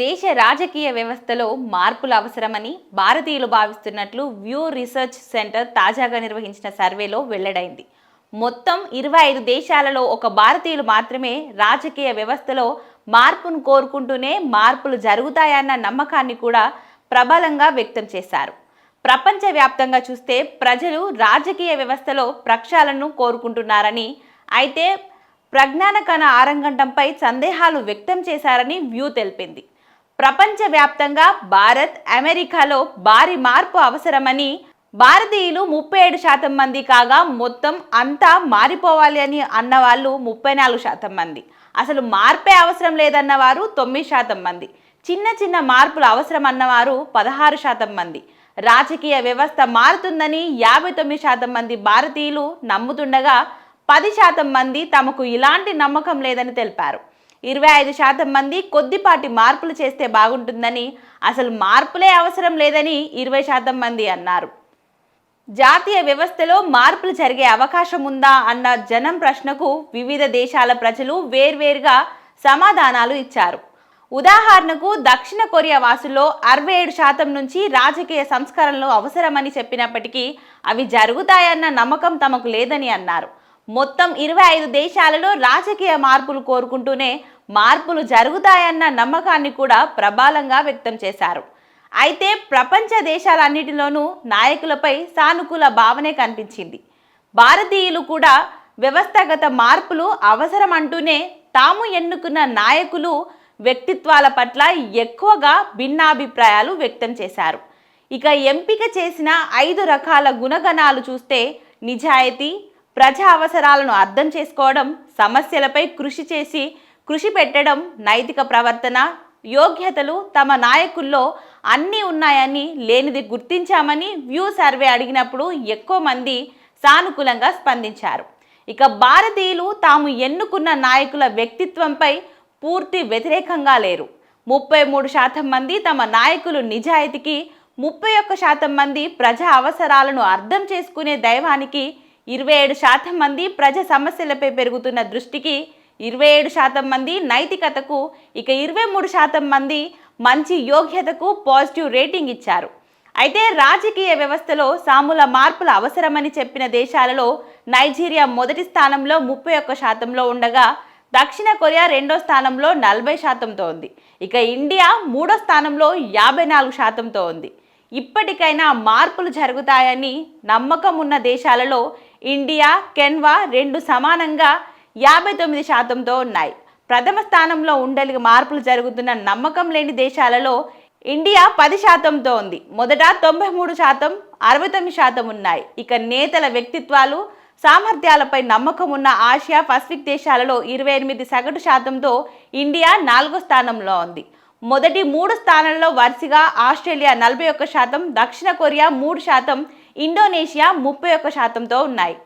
దేశ రాజకీయ వ్యవస్థలో మార్పులు అవసరమని భారతీయులు భావిస్తున్నట్లు వ్యూ రీసెర్చ్ సెంటర్ తాజాగా నిర్వహించిన సర్వేలో వెల్లడైంది. మొత్తం ఇరవై ఐదు దేశాలలో ఒక భారతీయులు మాత్రమే రాజకీయ వ్యవస్థలో మార్పును కోరుకుంటూనే మార్పులు జరుగుతాయన్న నమ్మకాన్ని కూడా ప్రబలంగా వ్యక్తం చేశారు. ప్రపంచవ్యాప్తంగా చూస్తే ప్రజలు రాజకీయ వ్యవస్థలో ప్రక్షాళనను కోరుకుంటున్నారని అయితే ప్రజ్ఞాన కణ ఆరంగంటంపై సందేహాలు వ్యక్తం చేశారని వ్యూ తెలిపింది. ప్రపంచవ్యాప్తంగా భారత్ అమెరికాలో భారీ మార్పు అవసరమని భారతీయులు ముప్పై ఏడు శాతం మంది కాగా మొత్తం అంతా మారిపోవాలి అని అన్నవాళ్ళు ముప్పై నాలుగు శాతం మంది. అసలు మార్పే అవసరం లేదన్నవారు తొమ్మిది శాతం మంది. చిన్న చిన్న మార్పులు అవసరం అన్నవారు పదహారు శాతం మంది. రాజకీయ వ్యవస్థ మారుతుందని యాభై తొమ్మిది శాతం మంది భారతీయులు నమ్ముతుండగా పది శాతం మంది తమకు ఇలాంటి నమ్మకం లేదని తెలిపారు. ఇరవై ఐదు శాతం మంది కొద్దిపాటి మార్పులు చేస్తే బాగుంటుందని అసలు మార్పులే అవసరం లేదని ఇరవై శాతం మంది అన్నారు. జాతీయ వ్యవస్థలో మార్పులు జరిగే అవకాశం ఉందా అన్న జనం ప్రశ్నకు వివిధ దేశాల ప్రజలు వేర్వేరుగా సమాధానాలు ఇచ్చారు. ఉదాహరణకు దక్షిణ కొరియా వాసుల్లో అరవై ఏడు శాతం నుంచి రాజకీయ సంస్కరణలు అవసరమని చెప్పినప్పటికీ అవి జరుగుతాయన్న నమ్మకం తమకు లేదని అన్నారు. మొత్తం ఇరవై ఐదు దేశాలలో రాజకీయ మార్పులు కోరుకుంటూనే మార్పులు జరుగుతాయన్న నమ్మకాన్ని కూడా ప్రబలంగా వ్యక్తం చేశారు. అయితే ప్రపంచ దేశాలన్నిటిలోనూ నాయకులపై సానుకూల భావనే కనిపించింది. భారతీయులు కూడా వ్యవస్థాగత మార్పులు అవసరం అంటూనే తాము ఎన్నుకున్న నాయకులు వ్యక్తిత్వాల పట్ల ఎక్కువగా భిన్నాభిప్రాయాలు వ్యక్తం చేశారు. ఇక ఎంపిక చేసిన ఐదు రకాల గుణగణాలు చూస్తే నిజాయితీ ప్రజా అవసరాలను అర్థం చేసుకోవడం సమస్యలపై కృషి చేసి కృషి పెట్టడం నైతిక ప్రవర్తన యోగ్యతలు తమ నాయకుల్లో అన్నీ ఉన్నాయని లేనిది గుర్తించామని వ్యూ సర్వే అడిగినప్పుడు ఎక్కువ మంది సానుకూలంగా స్పందించారు. ఇక భారతీయులు తాము ఎన్నుకున్న నాయకుల వ్యక్తిత్వంపై పూర్తి వ్యతిరేకంగా లేరు. ముప్పై మూడు శాతం మంది తమ నాయకులు నిజాయితీకి ముప్పై ఒక్క శాతం మంది ప్రజా అవసరాలను అర్థం చేసుకునే దైవానికి ఇరవై ఏడు శాతం మంది ప్రజా సమస్యలపై పెరుగుతున్న దృష్టికి ఇరవై ఏడు శాతం మంది నైతికతకు ఇక ఇరవై మూడు శాతం మంది మంచి యోగ్యతకు పాజిటివ్ రేటింగ్ ఇచ్చారు. అయితే రాజకీయ వ్యవస్థలో సామూల మార్పులు అవసరమని చెప్పిన దేశాలలో నైజీరియా మొదటి స్థానంలో ముప్పై ఒక్క శాతంలో ఉండగా దక్షిణ కొరియా రెండో స్థానంలో నలభై శాతంతో ఉంది. ఇక ఇండియా మూడో స్థానంలో యాభై నాలుగు శాతంతో ఉంది. ఇప్పటికైనా మార్పులు జరుగుతాయని నమ్మకం ఉన్న దేశాలలో ఇండియా కెన్వా రెండు సమానంగా యాభై తొమ్మిది శాతంతో ఉన్నాయి. ప్రథమ స్థానంలో ఉండలి మార్పులు జరుగుతున్న నమ్మకం లేని దేశాలలో ఇండియా పది శాతంతో ఉంది. మొదట తొంభై మూడు శాతం అరవై తొమ్మిది శాతం ఉన్నాయి. ఇక నేతల వ్యక్తిత్వాలు సామర్థ్యాలపై నమ్మకం ఉన్న ఆసియా పసిఫిక్ దేశాలలో ఇరవై ఎనిమిది సగటు శాతంతో ఇండియా నాలుగో స్థానంలో ఉంది. మొదటి మూడు స్థానంలో వరుసగా ఆస్ట్రేలియా నలభై ఒక్క శాతం దక్షిణ కొరియా మూడు శాతం ఇండోనేషియా ముప్పై ఒక్క శాతంతో ఉన్నాయి.